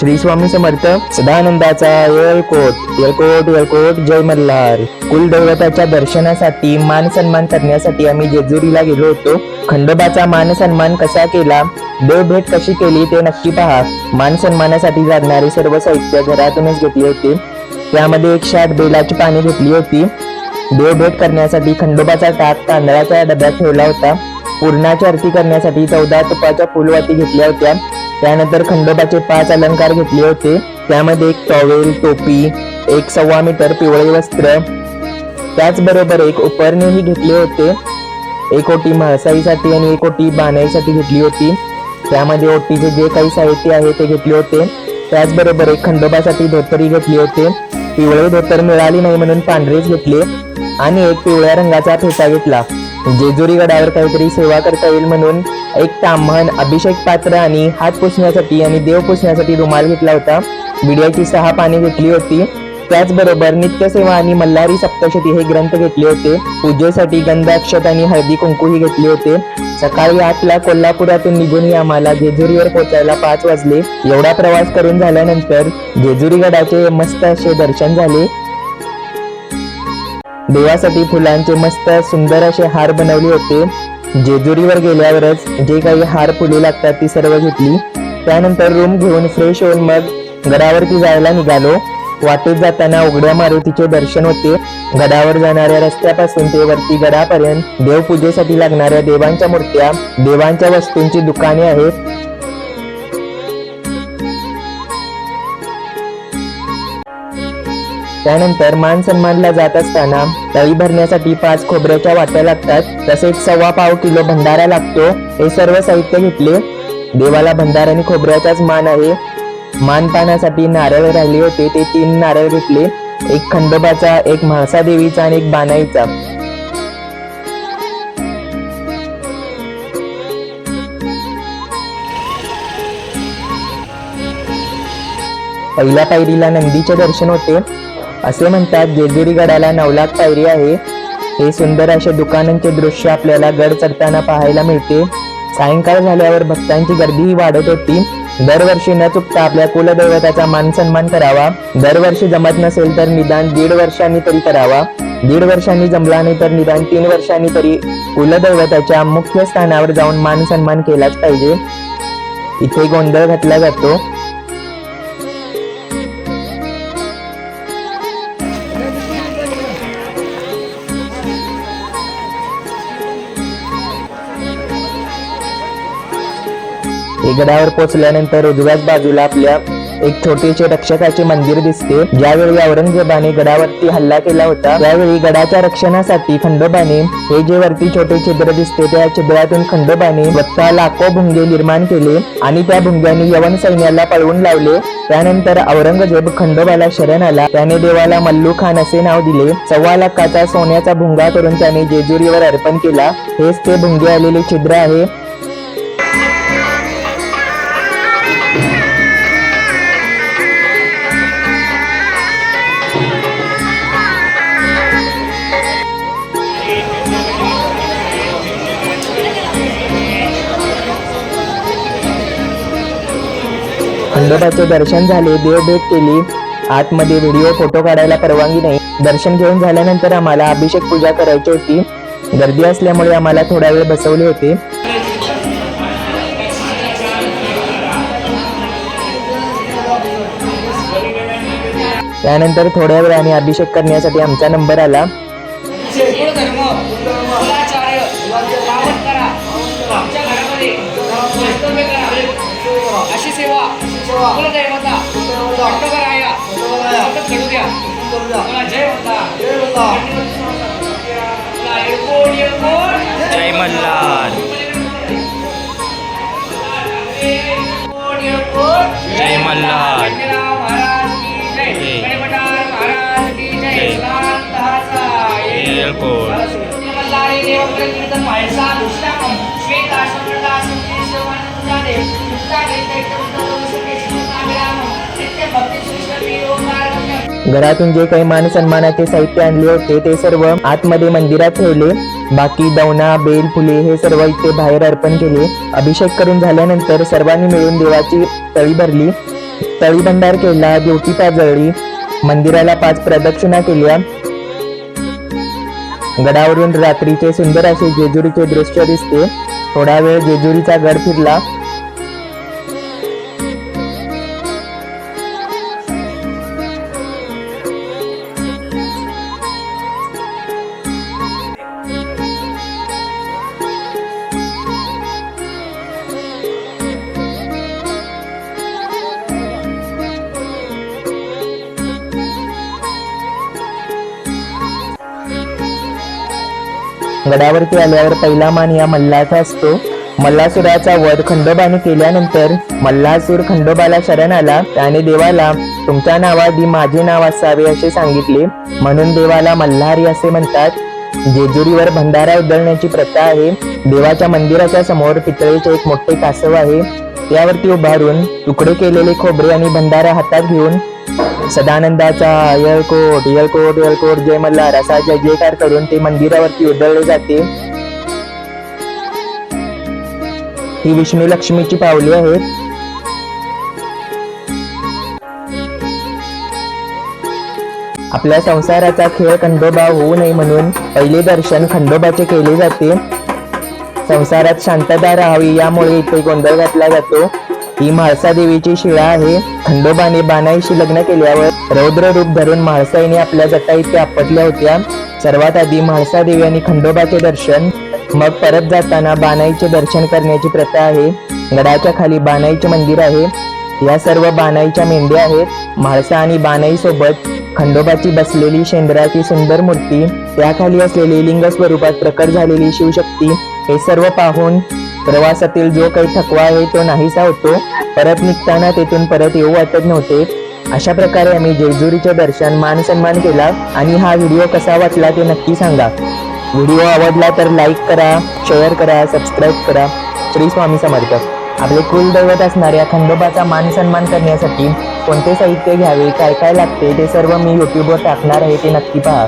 श्री स्वामी समर्थ सदानंदाचा येळकोट येळकोट येळकोट जय मल्हार. कुलदैवताच्या दर्शनासाठी मान सन्मान करण्यासाठी आम्ही जेजुरीला गेलो होतो. खंडोबाचा मान सन्मान कसा केला? देव भेट कशी केली ते नक्की पहा. मान सन्मानासाठी लागणारे सर्व साहित्य घरातूनच घेतले होते. त्यामध्ये एक शाट बेलाची पाणी घेतली होती. देव भेट करण्यासाठी खंडोबाचा टाक तांदळाच्या डब्यात ठेवला होता. पूर्णाची आरती करण्यासाठी चौदा तुपाच्या फुलवाती घेतल्या होत्या. त्यानंतर खंडोबाचे पाच अलंकार घेतले होते. त्यामध्ये एक टॉवेल टोपी एक सव्वा मीटर पिवळे वस्त्र. त्याचबरोबर एक उपरणेही घेतले होते. एक ओटी म्हाळसाईसाठी आणि एक ओटी बाणाईसाठी घेतली होती. त्यामध्ये ओटीचे जे काही साहित्य आहे ते घेतले होते. त्याचबरोबर एक खंडोबासाठी धोतरी घेतली होते. पिवळे धोतर मिळाली नाही म्हणून पांढरेच घेतले आणि एक पिवळ्या रंगाचा फेटा घेतला. जेजुरी गडावर काहीतरी सेवा करता येईल म्हणून एक ताम्हण अभिषेक पात्र आणि हात पुसण्यासाठी आणि देव पुसण्यासाठी रुमाल घेतला होता. विड्याची सहा पाने घेतली होती. त्याचबरोबर नित्यसेवा आणि मल्हारी सप्तशती हे ग्रंथ घेतले होते. पूजेसाठी गंधाक्षत आणि हळदी कुंकूही घेतले होते. सकाळी आठला कोल्हापुरातून निघून आम्हाला जेजुरीवर पोहोचायला पाच वाजले. एवढा प्रवास करून झाल्यानंतर जेजुरी गडाचे मस्त असे दर्शन झाले. देवासाठी फुलांचे मस्त सुंदर असे हार बनवले होते. जेजुरीवर गेल्यावरच जे काही हार फुले लागतात ती सर्व घेतली. त्यानंतर रूम घेऊन फ्रेश होऊन मग गडावरती जायला निघालो. वाटेत जाताना उघड्या मारुतीचे दर्शन होते. गडावर जाणाऱ्या रस्त्यापासून ते वरती गडापर्यंत देवपूजेसाठी लागणाऱ्या देवांच्या मूर्त्या देवांच्या वस्तूंची दुकाने आहेत. त्यानंतर मान सन्मानला जात असताना तळी भरण्यासाठी पाच खोबऱ्याच्या वाट्या लागतात. तसेच सव्वा पाव किलो भंडारा लागतो. हे सर्व साहित्य घेतले. देवाला भंडारा आणि खोबऱ्याचाच मान आहे. मानपानासाठी नारळ राहिले होते. ते तीन नारळ घेतले. एक खंडोबाचा एक म्हासादेवीचा आणि एक बानाईचा पहिल्या पायरीला नंदीचे दर्शन होते. असे म्हणतात जेजुरी गडाला नवलाख पायरी आहे. हे सुंदर अशा दुकानांचे दृश्य आपल्याला गड चढताना पाहायला मिळते. सायंकाळ झाल्यावर भक्तांची गर्दीही वाढत होती. दरवर्षी न चुकता आपल्या कुलदैवताचा मान सन्मान करावा. दरवर्षी जमत नसेल तर निदान दीड वर्षांनी तरी करावा. दीड वर्षांनी जमला नाही तर निदान तीन वर्षांनी तरी कुलदैवताच्या मुख्य स्थानावर जाऊन मान सन्मान केलाच पाहिजे. इथे गोंधळ घातला जातो. हे गडावर पोहोचल्यानंतर उजव्याच बाजूला आपल्या एक छोटेसे रक्षकाचे मंदिर दिसते. ज्यावेळी औरंगजेबाने गडावरती हल्ला केला होता त्यावेळी गडाच्या रक्षणासाठी खंडोबाने हे जे वरती छोटे छिद्र दिसते त्या छिद्रातून खंडोबाने स्वतः लाखो भुंगे निर्माण केले आणि त्या भुंग्यांनी यवन सैन्याला पळवून लावले. त्यानंतर औरंगजेब खंडोबाला शरण आला. त्याने देवाला मल्लू खान असे नाव दिले. सव्वा लाखाचा सोन्याचा भुंगा करून त्याने जेजुरीवर अर्पण केला. हेच ते भुंगे आलेले छिद्र आहे. खंडोबाचे दर्शन झाले देवभेट केली. आतमध्ये व्हिडिओ फोटो काढायला परवानगी नाही. दर्शन घेऊन झाल्यानंतर आम्हाला अभिषेक पूजा करायची होती. गर्दी असल्यामुळे आम्हाला थोडा वेळ बसवले होते. त्यानंतर थोड्या वेळाने अभिषेक करण्यासाठी आमचा नंबर आला. कुलदैवता खंडोबराया जय होता मल्हार. जय मल्हार. मल्हारी देवप्रकीर्तन म्हाळसा दुष्टाकम श्वेत आश्रमदा घरातून जे काही मान सन्मानाचे साहित्य आणले होते ते सर्व आतमध्ये मंदिरात ठेवले. बाकी दवना बेल फुले हे सर्व इथे बाहेर अर्पण केले. अभिषेक करून झाल्यानंतर सर्वांनी मिळून देवाची तळी भरली. तळीभंडार केला देवटी पाजळली मंदिराला पाच प्रदक्षिणा केल्या. गडावरून रात्रीचे सुंदर असे जेजुरीचे दृश्य दिसते. थोडा वेळ जेजुरीचा गड फिरला. गडावरती आल्यावर पहिला मान या मल्हाचा असतो. मल्लासुराचा वध खंडोबाने केल्यानंतर मल्लासूर खंडोबाला शरण आला. त्याने देवाला तुमच्या नावाआधी माझे नाव असावे असे सांगितले. म्हणून देवाला मल्हारी असे म्हणतात. जेजुरीवर भंडारा उधळण्याची प्रथा आहे. देवाच्या मंदिराच्या समोर पितळेचे एक मोठे कासव आहे. त्यावरती उभारून तुकडे केलेले खोबरे आणि भंडारा हातात घेऊन सदानंदाचा यळकोट यळकोट यळकोट जय मल्हार असा जय जयकार करून ते मंदिरावरती उधळले जाते. ही विष्णू लक्ष्मीची पावली आहेत. आपल्या संसाराचा खेळ खंडोबा होऊ नये म्हणून पहिले दर्शन खंडोबाचे केले जाते. संसारात शांतता राहावी यामुळे इथे गोंधळ घातला जातो. ही म्हाळसा देवीची शिळा आहे. खंडोबाने बाणाईशी लग्न केल्यावर रौद्र रूप धरून म्हाळसाईने आपल्या जटा इथे आपटल्या होत्या. सर्वात आधी म्हाळसा देवी आणि खंडोबाचे दर्शन. मग परत जाताना बाणाईचे दर्शन करण्याची प्रथा आहे. गडाच्या खाली बाणाईचे मंदिर आहे. या सर्व बाणाईच्या मेंढ्या आहेत. म्हाळसा आणि बाणाई सोबत खंडोबाची बसलेली शेंद्राची सुंदर मूर्ती त्याखाली असलेली लिंग स्वरूपात प्रकट झालेली शिवशक्ती हे सर्व पाहून प्रवासातील जो काही थकवा आहे तो नाहीसा होतो. परत निघताना तेथून परत येऊ वाटत नव्हते. अशा प्रकारे आम्ही जेजुरीचे दर्शन मान सन्मान केला आणि हा व्हिडिओ कसा वाटला ते नक्की सांगा. व्हिडिओ आवडला तर लाईक करा शेअर करा सबस्क्राईब करा. श्री स्वामी समर्थ. आपले कुलदैवत असणाऱ्या खंडोबाचा मान सन्मान करण्यासाठी कोणते साहित्य घ्यावे काय काय लागते ते सर्व मी युट्यूबवर टाकणार आहे ते नक्की पहा.